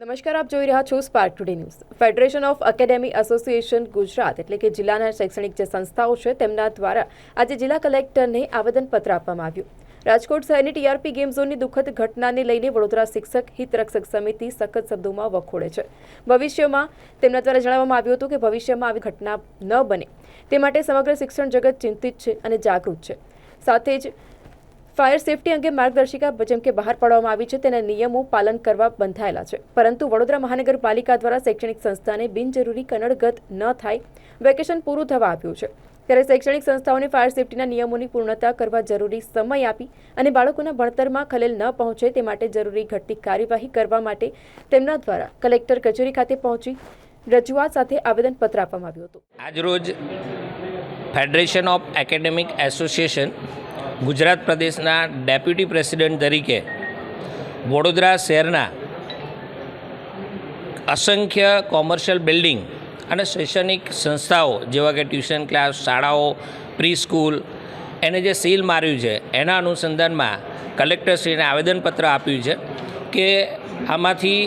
નમસ્કાર, આપ જોઈ રહ્યા છો Spark today news federation of academy association Gujarat, એટલે કે જિલ્લાના શૈક્ષણિક જે સંસ્થાઓ છે, તેમના દ્વારા આજે જિલ્લા કલેક્ટરને આવેદનપત્ર આપવામાં આવ્યું. રાજકોટ શહેરની ટીઆરપી ગેમ ઝોનની દુઃખદ ઘટનાને લઈને વડોદરા શિક્ષક, હિતરક્ષક સમિતિ સખત શબ્દોમાં વખોડે છે. ભવિષ્યમાં તેમના દ્વારા જણાવવામાં આવ્યું હતું કે ભવિષ્યમાં આવી ઘટના ન બને. તે માટે સમગ્ર શિક્ષણ જગત ચિંતિત છે અને જાગૃત છે. સાથે જ ફાયર સેફટી અંગે માર્ગદર્શિકા જેમ કે બહાર પાડવામાં આવી છે તેના નિયમો પાલન કરવા બંધાયેલા છે. પરંતુ વડોદરા મહાનગરપાલિકા દ્વારા શૈક્ષણિક સંસ્થાને બિનજરૂરી કનડગત ન થાય, વેકેશન પૂરું થવા આપ્યું છે. ત્યારે શૈક્ષણિક સંસ્થાઓને ફાયર સેફટીના નિયમોની પૂર્ણતા કરવા જરૂરી સમય આપી અને બાળકોના ભણતરમાં ખલેલ ન પહોંચે તે માટે જરૂરી ઘટતી કાર્યવાહી કરવા માટે તેમના દ્વારા કલેક્ટર કચેરી ખાતે પહોંચી રજૂઆત સાથે આવેદનપત્ર આપવામાં આવ્યું હતું. આજરોજ federation of academic association Gujarat પ્રદેશના ડેપ્યુટી પ્રેસિડેન્ટ તરીકે વડોદરા શહેરના અસંખ્ય કોમર્શિયલ બિલ્ડિંગ અને શૈક્ષણિક સંસ્થાઓ, જેવા કે ટ્યુશન ક્લાસ, શાળાઓ પ્રી સ્કૂલ એને જે સીલ માર્યું છે, એના અનુસંધાનમાં કલેક્ટરશ્રીને આવેદનપત્ર આપ્યું છે કે આમાંથી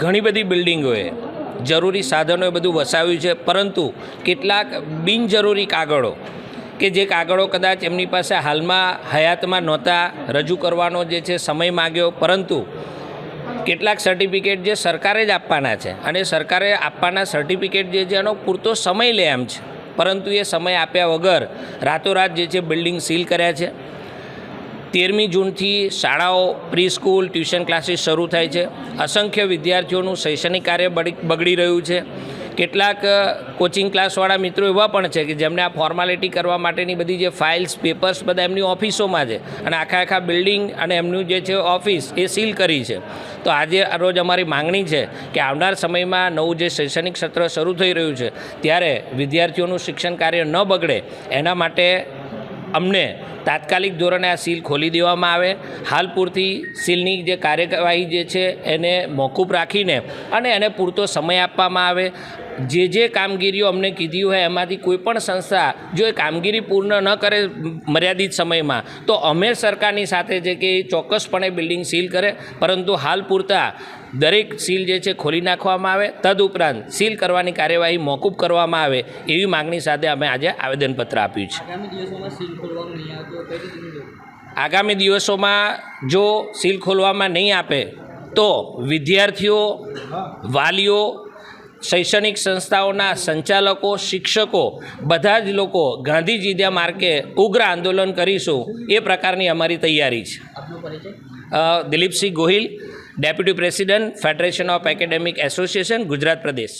ઘણી બધી બિલ્ડિંગોએ જરૂરી સાધનોએ બધું વસાવ્યું છે, પરંતુ કેટલાક બિનજરૂરી કાગળો કે જે કાગળો કદાચ એમની પાસે હાલમાં હયાતમાં નહોતા, રજૂ કરવાનો જે છે સમય માગ્યો, પરંતુ કેટલાક સર્ટિફિકેટ જે સરકારે જ આપવાના છે અને સરકારે આપવાના સર્ટિફિકેટ જે છે એનો પૂરતો સમય લે એમ છે. પરંતુ એ સમય આપ્યા વગર રાતોરાત જે છે બિલ્ડિંગ સીલ કર્યા છે. તેરમી જૂનથી શાળાઓ પ્રી સ્કૂલ ટ્યુશન ક્લાસીસ શરૂ થાય છે. અસંખ્ય વિદ્યાર્થીઓનું શૈક્ષણિક કાર્ય બગડી રહ્યું છે. કેટલાક કોચિંગ ક્લાસવાળા મિત્રો એવા પણ છે કે જેમને આ ફોર્માલિટી કરવા માટેની બધી જે ફાઇલ્સ પેપર્સ બધા એમની ઓફિસોમાં છે અને આખા આખા બિલ્ડિંગ અને એમનું જે છે ઓફિસ એ સીલ કરી છે. તો આજે રોજ અમારી માંગણી છે કે આવનાર સમયમાં નવું જે શૈક્ષણિક સત્ર શરૂ થઈ રહ્યું છે, ત્યારે વિદ્યાર્થીઓનું શિક્ષણ કાર્ય ન બગડે એના માટે અમને તાત્કાલિક ધોરણે આ સીલ ખોલી દેવામાં આવે. હાલ પૂરતી સીલની જે કાર્યવાહી જે છે એને મોકૂફ રાખીને અને એને પૂરતો સમય આપવામાં આવે. જે જે કામગીરીઓ અમને કીધી હોય એમાંથી કોઈ પણ સંસ્થા જો એ કામગીરી પૂર્ણ ન કરે મર્યાદિત સમયમાં તો અમે સરકારની સાથે છે કે એ ચોક્કસપણે બિલ્ડિંગ સીલ કરે. પરંતુ હાલ પૂરતા દરેક સીલ જે છે ખોલી નાખવામાં આવે. તદુપરાંત સીલ કરવાની કાર્યવાહી મોકૂફ કરવામાં આવે એવી માગણી સાથે અમે આજે આવેદનપત્ર આપ્યું છે? આગામી દિવસોમાં જો સીલ ખોલવામાં નહીં આપે તો વિદ્યાર્થીઓ વાલીઓ શૈક્ષણિક સંસ્થાઓના સંચાલકો શિક્ષકો બધા જ લોકો ગાંધીજીના માર્ગે ઉગ્ર આંદોલન કરીશું. એ પ્રકારની અમારી તૈયારી છે. Dilipsinh Gohil deputy president federation of academic association Gujarat Pradesh.